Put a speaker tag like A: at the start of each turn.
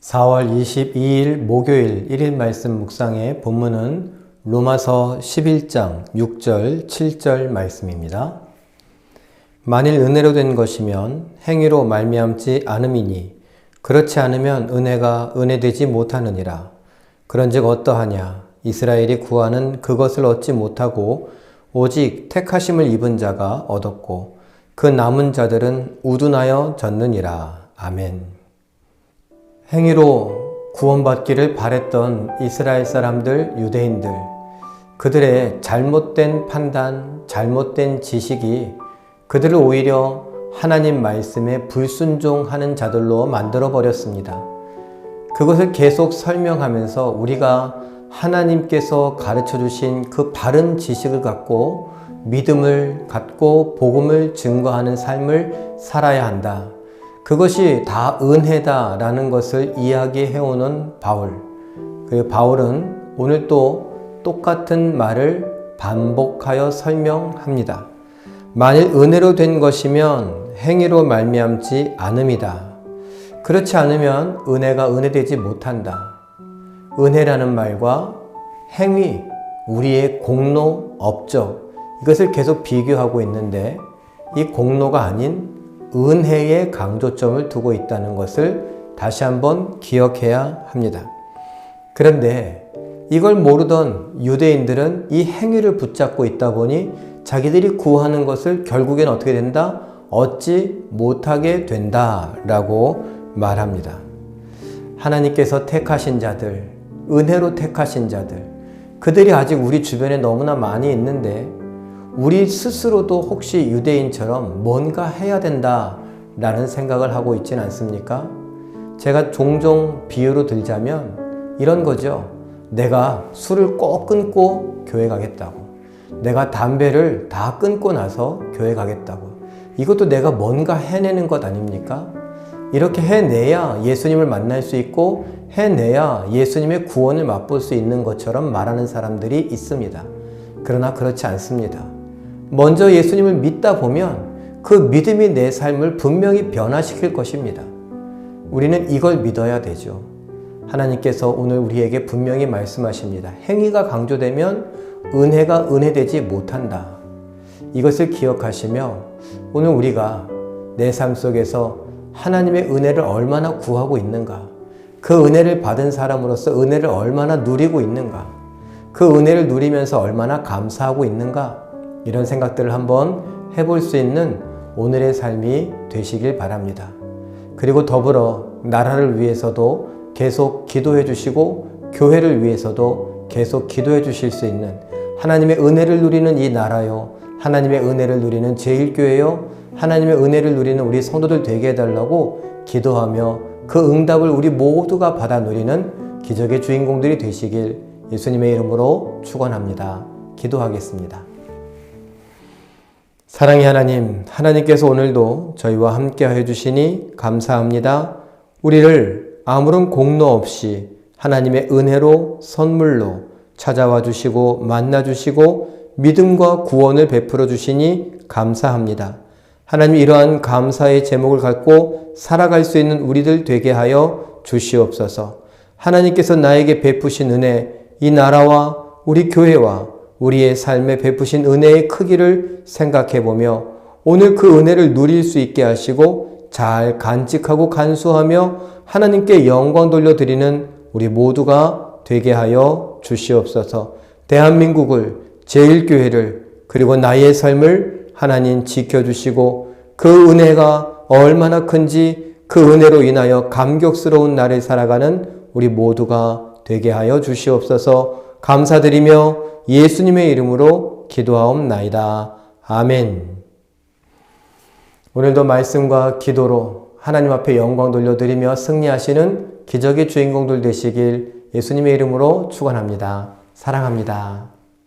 A: 4월 22일 목요일 1일 말씀 묵상의 본문은 로마서 11장 6절 7절 말씀입니다. 만일 은혜로 된 것이면 행위로 말미암지 않음이니 그렇지 않으면 은혜가 은혜되지 못하느니라. 그런즉 어떠하냐 이스라엘이 구하는 그것을 얻지 못하고 오직 택하심을 입은 자가 얻었고 그 남은 자들은 우둔하여 졌느니라. 아멘. 행위로 구원받기를 바랬던 이스라엘 사람들, 유대인들, 그들의 잘못된 판단, 잘못된 지식이 그들을 오히려 하나님 말씀에 불순종하는 자들로 만들어 버렸습니다. 그것을 계속 설명하면서 우리가 하나님께서 가르쳐 주신 그 바른 지식을 갖고 믿음을 갖고 복음을 증거하는 삶을 살아야 한다. 그것이 다 은혜다라는 것을 이야기해오는 바울. 그 바울은 오늘 또 똑같은 말을 반복하여 설명합니다. 만일 은혜로 된 것이면 행위로 말미암지 않음이다. 그렇지 않으면 은혜가 은혜되지 못한다. 은혜라는 말과 행위, 우리의 공로, 업적, 이것을 계속 비교하고 있는데 이 공로가 아닌 은혜의 강조점을 두고 있다는 것을 다시 한번 기억해야 합니다. 그런데 이걸 모르던 유대인들은 이 행위를 붙잡고 있다 보니 자기들이 구하는 것을 결국엔 어떻게 된다? 얻지 못하게 된다 라고 말합니다. 하나님께서 택하신 자들, 은혜로 택하신 자들, 그들이 아직 우리 주변에 너무나 많이 있는데 우리 스스로도 혹시 유대인처럼 뭔가 해야 된다 라는 생각을 하고 있지는 않습니까? 제가 종종 비유로 들자면 이런 거죠. 내가 술을 꼭 끊고 교회 가겠다고. 내가 담배를 다 끊고 나서 교회 가겠다고. 이것도 내가 뭔가 해내는 것 아닙니까? 이렇게 해내야 예수님을 만날 수 있고 해내야 예수님의 구원을 맛볼 수 있는 것처럼 말하는 사람들이 있습니다. 그러나 그렇지 않습니다. 먼저 예수님을 믿다 보면 그 믿음이 내 삶을 분명히 변화시킬 것입니다. 우리는 이걸 믿어야 되죠. 하나님께서 오늘 우리에게 분명히 말씀하십니다. 행위가 강조되면 은혜가 은혜되지 못한다. 이것을 기억하시며 오늘 우리가 내 삶 속에서 하나님의 은혜를 얼마나 구하고 있는가? 그 은혜를 받은 사람으로서 은혜를 얼마나 누리고 있는가? 그 은혜를 누리면서 얼마나 감사하고 있는가? 이런 생각들을 한번 해볼 수 있는 오늘의 삶이 되시길 바랍니다. 그리고 더불어 나라를 위해서도 계속 기도해 주시고 교회를 위해서도 계속 기도해 주실 수 있는 하나님의 은혜를 누리는 이 나라요. 하나님의 은혜를 누리는 제일교회요. 하나님의 은혜를 누리는 우리 성도들 되게 해달라고 기도하며 그 응답을 우리 모두가 받아 누리는 기적의 주인공들이 되시길 예수님의 이름으로 축원합니다. 기도하겠습니다. 사랑의 하나님, 하나님께서 오늘도 저희와 함께 해 주시니 감사합니다. 우리를 아무런 공로 없이 하나님의 은혜로 선물로 찾아와 주시고 만나 주시고 믿음과 구원을 베풀어 주시니 감사합니다. 하나님 이러한 감사의 제목을 갖고 살아갈 수 있는 우리들 되게 하여 주시옵소서. 하나님께서 나에게 베푸신 은혜, 이 나라와 우리 교회와 우리의 삶에 베푸신 은혜의 크기를 생각해 보며 오늘 그 은혜를 누릴 수 있게 하시고 잘 간직하고 간수하며 하나님께 영광 돌려드리는 우리 모두가 되게 하여 주시옵소서. 대한민국을 제일교회를 그리고 나의 삶을 하나님 지켜주시고 그 은혜가 얼마나 큰지 그 은혜로 인하여 감격스러운 날을 살아가는 우리 모두가 되게 하여 주시옵소서 감사드리며 예수님의 이름으로 기도하옵나이다. 아멘. 오늘도 말씀과 기도로 하나님 앞에 영광 돌려드리며 승리하시는 기적의 주인공들 되시길 예수님의 이름으로 축원합니다. 사랑합니다.